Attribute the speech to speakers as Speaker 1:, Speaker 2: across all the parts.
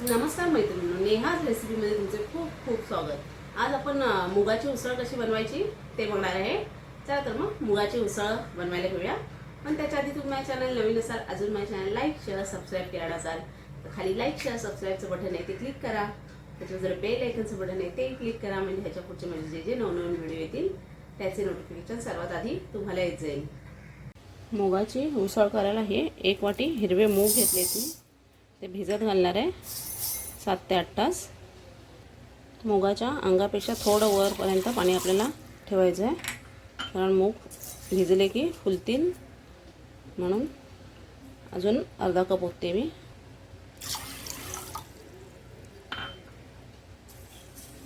Speaker 1: नमस्कार मैत्रिणी नेहाज रेसिपीमध्ये तुमचे खूप खूप स्वागत. आज आपण मुगाची उसळ कशी बनवायची ते बघणार आहे. चला तर मग मुगाची उसळ बनवायला घेऊया. पण त्याच्या आधी तुम्ही माझ्या चॅनल नवीन असाल अजून माझ्या चॅनल लाईक शेअर सबस्क्राईब केला असाल तर खाली लाईक शेअर सबस्क्राईबचं बटन आहे ते क्लिक करा. त्याच्यावर जर बेल आयकनचं बटन आहे ते क्लिक करा. म्हणजे ह्याच्या पुढचे म्हणजे जे जे नवनवीन व्हिडिओ येतील त्याचे नोटिफिकेशन सर्वात आधी तुम्हाला येत जाईल. मुगाची उसळ करायला हे एक वाटी हिरवे मूग घेतले मी ते भिजत घालणार आहे. सात ते आठ तास. मुगाच्या अंगापेक्षा थोडं वरपर्यंत पाणी आपल्याला ठेवायचं आहे. कारण मूग भिजले की फुलतील. म्हणून अजून अर्धा कप ओतते मी.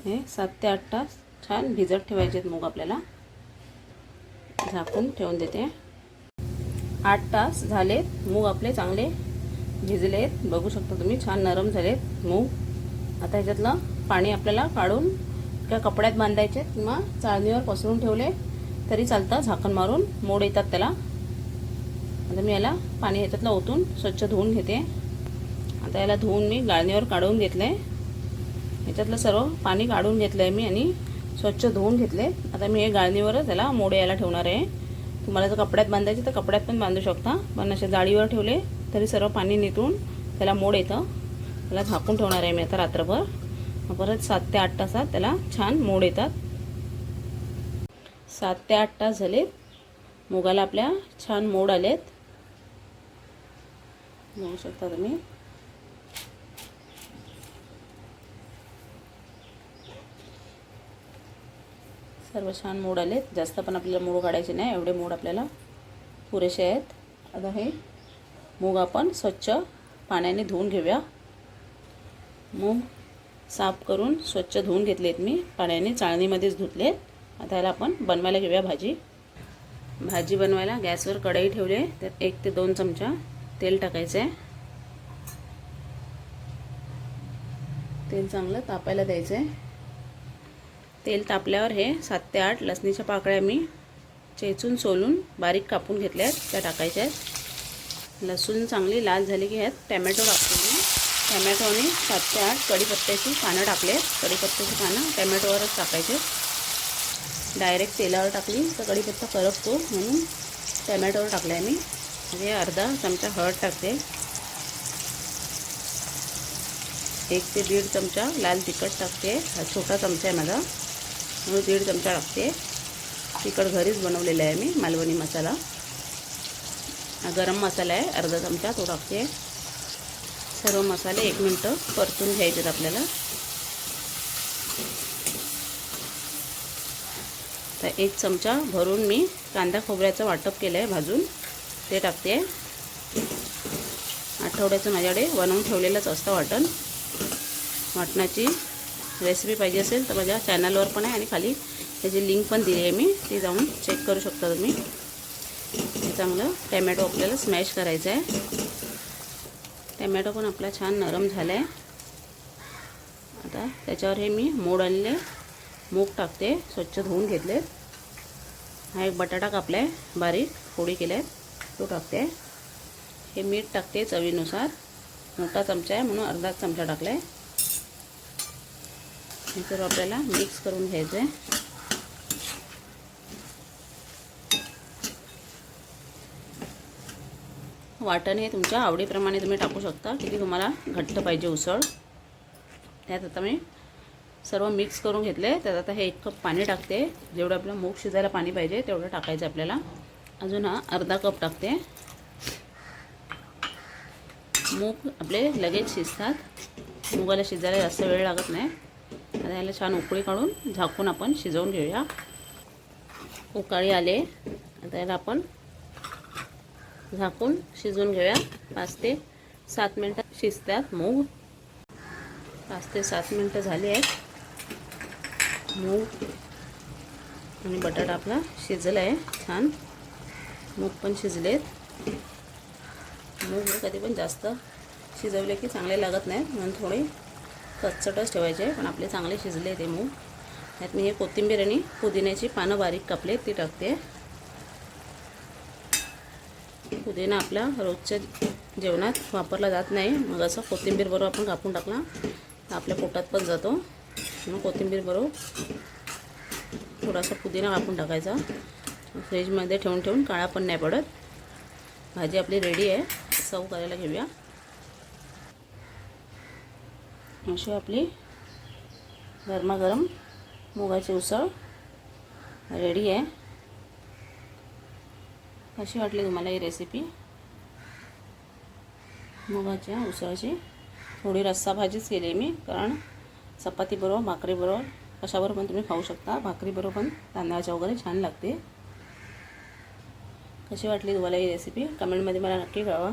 Speaker 1: हे सात ते आठ तास छान भिजत ठेवायचे आहेत मूग आपल्याला. झाकून ठेवून देते. आठ तास झालेत मूग आपले चांगले भिजलेत. बघू शकता तुम्ही छान नरम झालेत मूग. आता ह्याच्यातलं पाणी आपल्याला काढून एका कपड्यात बांधायचे किंवा चाळणीवर पसरून ठेवले तरी चालतं झाकण मारून मोड येतात त्याला. आता मी याला पाणी ह्याच्यातलं ओतून स्वच्छ धुवून घेते. आता याला धुवून मी गाळणीवर काढून घेतलं आहे ह्याच्यातलं सर्व पाणी काढून घेतलं आहे मी आणि स्वच्छ धुवून घेतले. आता मी हे गाळणीवरच त्याला मोड यायला ठेवणार आहे. तुम्हाला जर कपड्यात बांधायचे तर कपड्यात पण बांधू शकता. पण असे जाळीवर ठेवले तरी सर्व पाणी निथून त्याला मोड येतं. त्याला झाकून ठेवणार आहे मी आता रात्रभर. परत सात ते आठ तासात त्याला छान मोड येतात. सात ते आठ तास झालेत. मुगाला आपल्या छान मोड आलेत. बघू शकता तुम्ही. सर्व छान मोड आलेत. जास्त पण आपल्याला मूड काढायचे नाही. एवढे मूड आपल्याला पुरेसे आहेत. आता हे मूग आपण स्वच्छ पाण्याने धुवून घेऊया. मूग साफ करून स्वच्छ धुवून घेतलेत मी. पाण्याने चाळणीमध्येच धुतले आता याला आपण बनवायला घेऊया भाजी. भाजी बनवायला गॅसवर कढई ठेवले तर एक ते दोन चमचा तेल टाकायचं आहे तेल चांगलं तापायला द्यायचं आहे तेल तापल्यावर हे सात ते आठ लसणीच्या पाकळ्या मी चेचून सोलून बारीक कापून घेतल्या आहेत. त्या टाकायच्या आहेत. लसूण चांगली लाल झाली की ह्यात टॅमॅटो टाकतो मी टॅमॅटोने सात ते आठ कढीपत्त्याची पानं टाकले आहेत. कढीपत्त्याची पानं टॅमॅटोवरच टाकायचे डायरेक्ट तेलावर टाकली तर कढीपत्ता करपतो म्हणून टॅमॅटोवर टाकला आहे मी. म्हणजे अर्धा चमचा हळद टाकते. एक ते दीड चमचा लाल तिखट टाकते. हा छोटा चमचा आहे माझा. म्हणून दीड चमचा टाकते. तिखट घरीच बनवलेला आहे मी मालवणी मसाला. गरम मसाला आहे अर्धा चमचा तो टाकते. सर्व मसाले एक मिनटं परतून घ्यायचेत आपल्याला. तर एक चमचा भरून मी कांदा खोबऱ्याचं वाटप केलं आहे भाजून. ते टाकते. आठवड्याचं माझ्याकडे बनवून ठेवलेलंच असतं वाटण. वाटणाची रेसिपी पाहिजे असेल तर माझ्या चॅनलवर पण आहे आणि खाली त्याची लिंक पण दिली आहे मी ती जाऊन चेक करू शकता तुम्ही. चांगलं टॅमॅटो आपल्याला स्मॅश करायचं आहे. टॅमॅटो पण आपला छान नरम झाला आहे आता त्याच्यावर हे मी मोड आलेले मूग टाकते स्वच्छ धुवून घेतले. हा एक बटाटा कापला आहे बारीक फोडी केल्या आहेत तो टाकते. हे मीठ टाकते चवीनुसार. मोठा चमचा आहे म्हणून अर्धा चमचा टाकला आहे हे सर्व आपल्याला. मिक्स करून घ्यायचं आहे वाटण हे तुमच्या आवडीप्रमाणे तुम्ही टाकू शकता. किती तुम्हाला घट्ट पाहिजे उसळ. त्यात आता मी सर्व मिक्स करून घेतले. त्यात आता हे एक कप पाणी टाकते. जेवढं आपलं मूग शिजायला पाणी पाहिजे तेवढं टाकायचं आपल्याला. अजून हा अर्धा कप टाकते. मूग आपले लगेच शिजतात. मुगाला शिजायला जास्त वेळ लागत नाही. आता याला छान उकळी काढून झाकून आपण शिजवून घेऊया. उकाळी आले. आता याला आपण झाकून शिजवून घेऊया. पाच ते सात मिनटं शिजतात मूग पाच ते सात मिनटं झाली आहेत. मूग आणि बटाटा आपला शिजला आहे छान. मूग पण शिजलेत. मूग कधी पण जास्त शिजवले की चांगले लागत नाहीत म्हणून थोडे कच्चटच ठेवायचे पण आपले चांगले शिजले ते मूग. त्यात मी हे कोथिंबीर आणि पुदिन्याची पानं बारीक कापले ती टाकते. पुदिना आपल्या रोजच्या जेवणात वापरला जात नाही. मग असं कोथिंबीर बरोबर आपण कापून टाकला आपल्या पोटात पण जातो. मग कोथिंबीर बरोबर थोडासा पुदिना कापून टाकायचा. फ्रीजमध्ये ठेवून ठेवून काळा पण नाही पडत. भाजी आपली रेडी आहे. सर्व करायला घेऊया. अशी आपली गरमागरम मुगाची उसळ रेडी आहे. कशी वाटली तुम्हाला ही रेसिपी मुगाच्या उसळाची थोडी रस्सा भाजीच केली आहे मी कारण चपातीबरोबर भाकरीबरोबर कशाबरोबर पण तुम्ही खाऊ शकता. भाकरीबरोबर पण तांदळाच्या वगैरे छान लागते. कशी वाटली तुम्हाला ही रेसिपी कमेंटमध्ये मला नक्की कळवा.